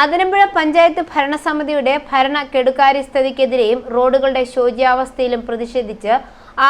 അതിരമ്പുഴ പഞ്ചായത്ത് ഭരണസമിതിയുടെ ഭരണ കെടുകാര്യസ്ഥതയ്ക്കെതിരെയും റോഡുകളുടെ ശോച്യാവസ്ഥയിലും പ്രതിഷേധിച്ച്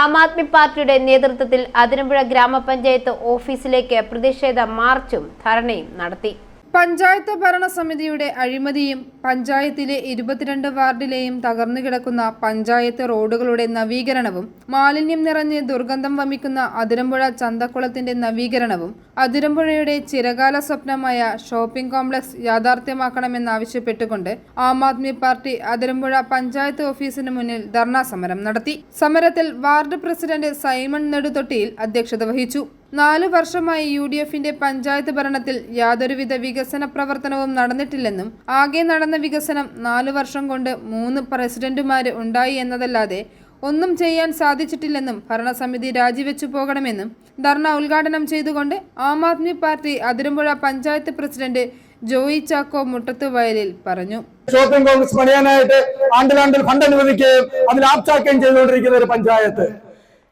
ആം ആദ്മി പാർട്ടിയുടെ നേതൃത്വത്തിൽ അതിരമ്പുഴ ഗ്രാമപഞ്ചായത്ത് ഓഫീസിലേക്ക് പ്രതിഷേധ മാർച്ചും ധർണയും നടത്തി. പഞ്ചായത്ത് ഭരണസമിതിയുടെ അഴിമതിയും പഞ്ചായത്തിലെ ഇരുപത്തിരണ്ട് വാർഡിലെയും തകർന്നു കിടക്കുന്ന പഞ്ചായത്ത് റോഡുകളുടെ നവീകരണവും മാലിന്യം നിറഞ്ഞ് ദുർഗന്ധം വമിക്കുന്ന അതിരമ്പുഴ ചന്തക്കുളത്തിന്റെ നവീകരണവും അതിരമ്പുഴയുടെ ചിരകാല സ്വപ്നമായ ഷോപ്പിംഗ് കോംപ്ലക്സ് യാഥാർത്ഥ്യമാക്കണമെന്നാവശ്യപ്പെട്ടുകൊണ്ട് ആം ആദ്മി പാർട്ടി അതിരമ്പുഴ പഞ്ചായത്ത് ഓഫീസിന് മുന്നിൽ ധർണാ സമരം നടത്തി. സമരത്തിൽ വാർഡ് പ്രസിഡന്റ് സൈമൺ നെടുതൊട്ടിയിൽ അധ്യക്ഷത വഹിച്ചു. നാലു വർഷമായി യു ഡി എഫിന്റെ പഞ്ചായത്ത് ഭരണത്തിൽ യാതൊരുവിധ വികസന പ്രവർത്തനവും നടന്നിട്ടില്ലെന്നും ആകെ നടന്ന വികസനം നാലു വർഷം കൊണ്ട് മൂന്ന് പ്രസിഡന്റുമാര് ഉണ്ടായി എന്നതല്ലാതെ ഒന്നും ചെയ്യാൻ സാധിച്ചിട്ടില്ലെന്നും ഭരണസമിതി രാജിവെച്ചു പോകണമെന്നും ധർണ ഉദ്ഘാടനം ചെയ്തുകൊണ്ട് ആം ആദ്മി പാർട്ടി അതിരമ്പുഴ പഞ്ചായത്ത് പ്രസിഡന്റ് ജോയി ചാക്കോ മുട്ടത്തുവയലിൽ പറഞ്ഞു. ഷോപ്പിംഗ് കോൺഗ്രസ് പണിയാനായിട്ട് ആണ്ടിലാണ്ടിൽ ഫണ്ട് അനുവദിക്കുകയും അതിൽ ചെയ്തുകൊണ്ടിരിക്കുന്ന ഒരു പഞ്ചായത്ത്.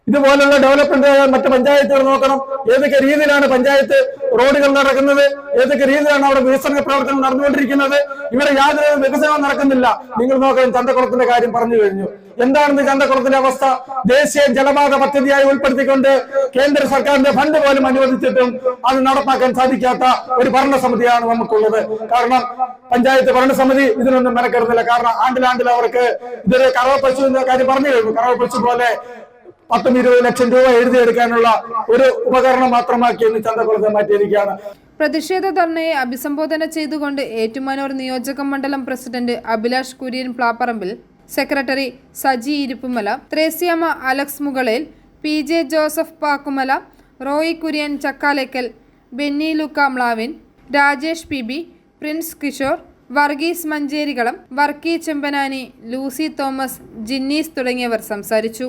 ഇതുപോലുള്ള ഡെവലപ്മെന്റ് മറ്റു പഞ്ചായത്തുകൾ നോക്കണം. ഏതൊക്കെ രീതിയിലാണ് പഞ്ചായത്ത് റോഡുകൾ നടക്കുന്നത്? ഏതൊക്കെ രീതിയിലാണ് അവിടെ വികസന പ്രവർത്തനം നടന്നുകൊണ്ടിരിക്കുന്നത്? ഇവിടെ യാതൊരു വികസനവും നടക്കുന്നില്ല. നിങ്ങൾ നോക്കണം ചന്തക്കുളത്തിന്റെ കാര്യം പറഞ്ഞു കഴിഞ്ഞു. എന്താണെന്ന് ചന്തക്കുളത്തിന്റെ അവസ്ഥ? ദേശീയ ജലപാത പദ്ധതിയായി ഉൾപ്പെടുത്തിക്കൊണ്ട് കേന്ദ്ര സർക്കാരിന്റെ ഫണ്ട് പോലും അനുവദിച്ചിട്ടും അത് നടപ്പാക്കാൻ സാധിക്കാത്ത ഒരു ഭരണസമിതിയാണ് നമുക്കുള്ളത്. കാരണം പഞ്ചായത്ത് ഭരണസമിതി ഇതിനൊന്നും മെനക്കെടുന്നില്ല. കാരണം ആണ്ടിലാണ്ടിൽ അവർക്ക് ഇതൊരു കറവ എന്ന കാര്യം പറഞ്ഞു കഴിഞ്ഞു. കറവ പശു പോലെ പത്തും ഇരുപത് ലക്ഷം രൂപ എഴുതിയെടുക്കാനുള്ള ഒരു ഉപകരണം മാത്രമാക്കി എന്ന് ചന്തക്കുളത്തെ മാറ്റിയിരിക്കുകയാണ്. പ്രതിഷേധ ധർണയെ അഭിസംബോധന ചെയ്തുകൊണ്ട് ഏറ്റുമാനൂർ നിയോജക മണ്ഡലം president Abhilash Kurian Plapparambil secretary Saji Irippumala Threysiamma Alex Mukalel P J Joseph Pakkumala Roy Kurian Chakkalakkal Benny Luka മ്ലാവിൻ Rajesh P B Prince Kishore Varghese Mancherikalam Varkey Chempanani Lucy Thomas ജിന്നീസ് തുടങ്ങിയവർ സംസാരിച്ചു.